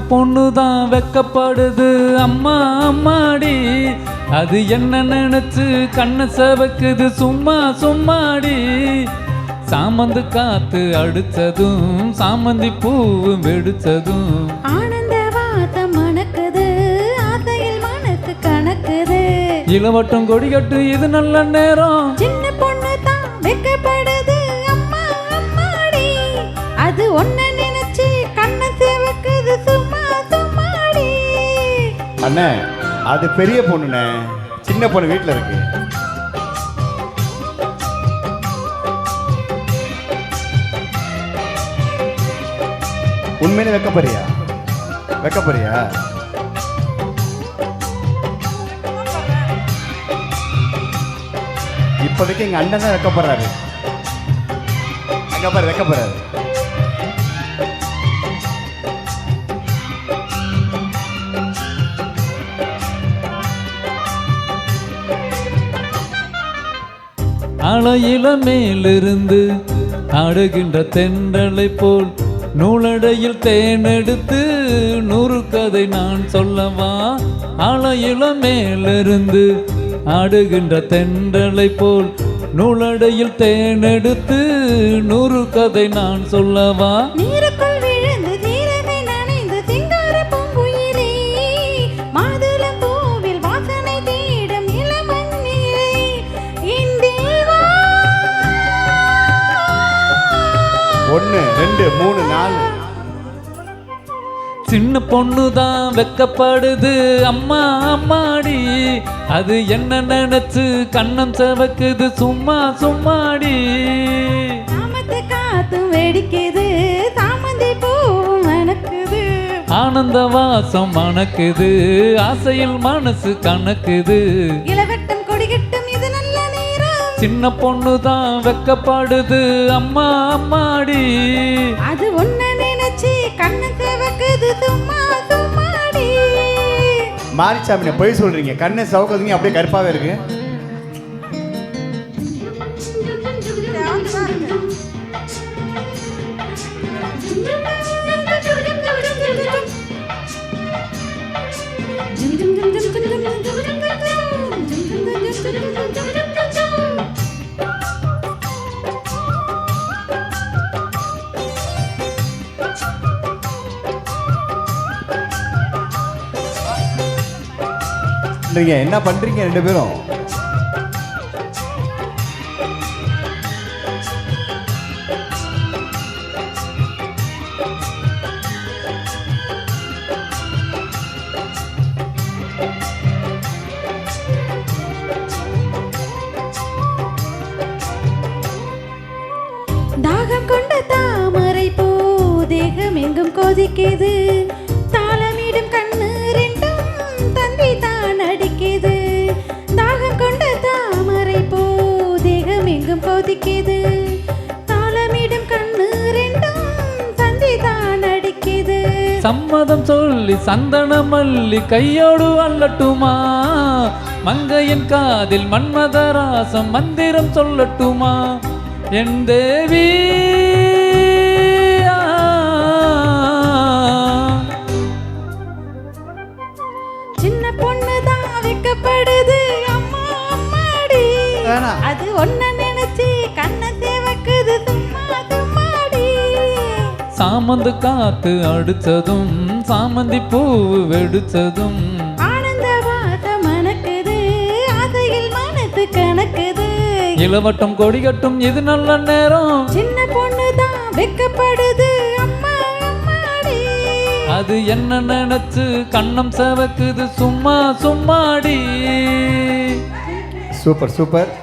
பொண்ணு தான் வெக்கப்படுது. அம்மா அம்மாடி அது என்ன நினைச்சு கண்ணை செவக்குது. சும்மா சும்மாடி. சாமந்து காத்து அடிச்சதும் சாமந்தி பூவும் வெடிச்சதும். ஆனந்த வாசம் மணக்குது. ஆசையில் மனசு கணக்குது. இளவட்டம் கொடிகட்டு இது நல்ல நேரம். சின்ன பொண்ணு தான் வெக்கப்படுது. அம்மா அம்மாடி அது ஒன்ன அண்ணே அது பெரிய பொண்ணுண்ணே. சின்ன பொண்ணு வீட்டில் இருக்கு. உண்மையிலே வைக்கப்படுறியா வைக்கப்படுறியா இப்போதைக்கு எங்க அண்ணன் தான் வைக்கப்படுறாரு. அங்க பாரு அலையில மேலிருந்து ஆடுகின்ற தென்றலை போல் நூலடையில் தேனெடுத்து நூறு கதை நான் சொல்லவா? அலையில மேலிருந்து ஆடுகின்ற தென்றலை போல் நூலடையில் தேனெடுத்து நூறு கதை நான் சொல்லவா? ஒன்று ரெண்டு மூணு நாலு. சின்ன பொண்ணு தான் வெக்கப்படுது. அம்மா அம்மாடி அது என்ன நினைச்சு கண்ணம் செவக்குது. சும்மா சும்மாடி. வெடிக்குது. சாமந்தி பூவும் மணக்குது ஆனந்த வாசம் மணக்குது ஆசையில் மனசு கணக்குது. இளவட்டம் சின்ன பொண்ணு தான் வெக்கப்படுது. அம்மா அம்மாடி. அது ஒன்ன நினைச்சு கண்ணு செவக்குது சும்மா சும்மாடி. மாரிச்சாமினை பொய் சொல்றீங்க. கண்ணை சவுக்காதீங்க அப்படியே கருப்பாவே இருக்கு. நீங்க என்ன பண்றீங்க ரெண்டு பேரும்? தாகம் கொண்ட தாமரை பூ தேகம் எங்கும் கொதிக்குது. கொதிக்குது தாளமிடும் கண்ணு ரெண்டும் தந்தி தான் அடிக்குது சம்மதம் சொல்லி சந்தன மல்லி கையோடு அல்லட்டுமா? மங்கையின் காதில் மன்மதராசம் மந்திரம் சொல்லட்டுமா? என் தேவி சின்ன பொண்ணு தான் வைக்கப்படுது. அம்மா அம்மாடி. அது ஒன்ன சாமந்து காத்து அடிச்சதும் சாமந்தி பூ வெடிச்சதும் இளவட்டம் கொடிகட்டும் இது நல்ல நேரம். சின்ன பொண்ணு தான் வைக்கப்படுது அம்மா அம்மாடி. அது என்ன நினைச்சு கண்ணம் செவக்குது சும்மா சும்மாடி. Super super.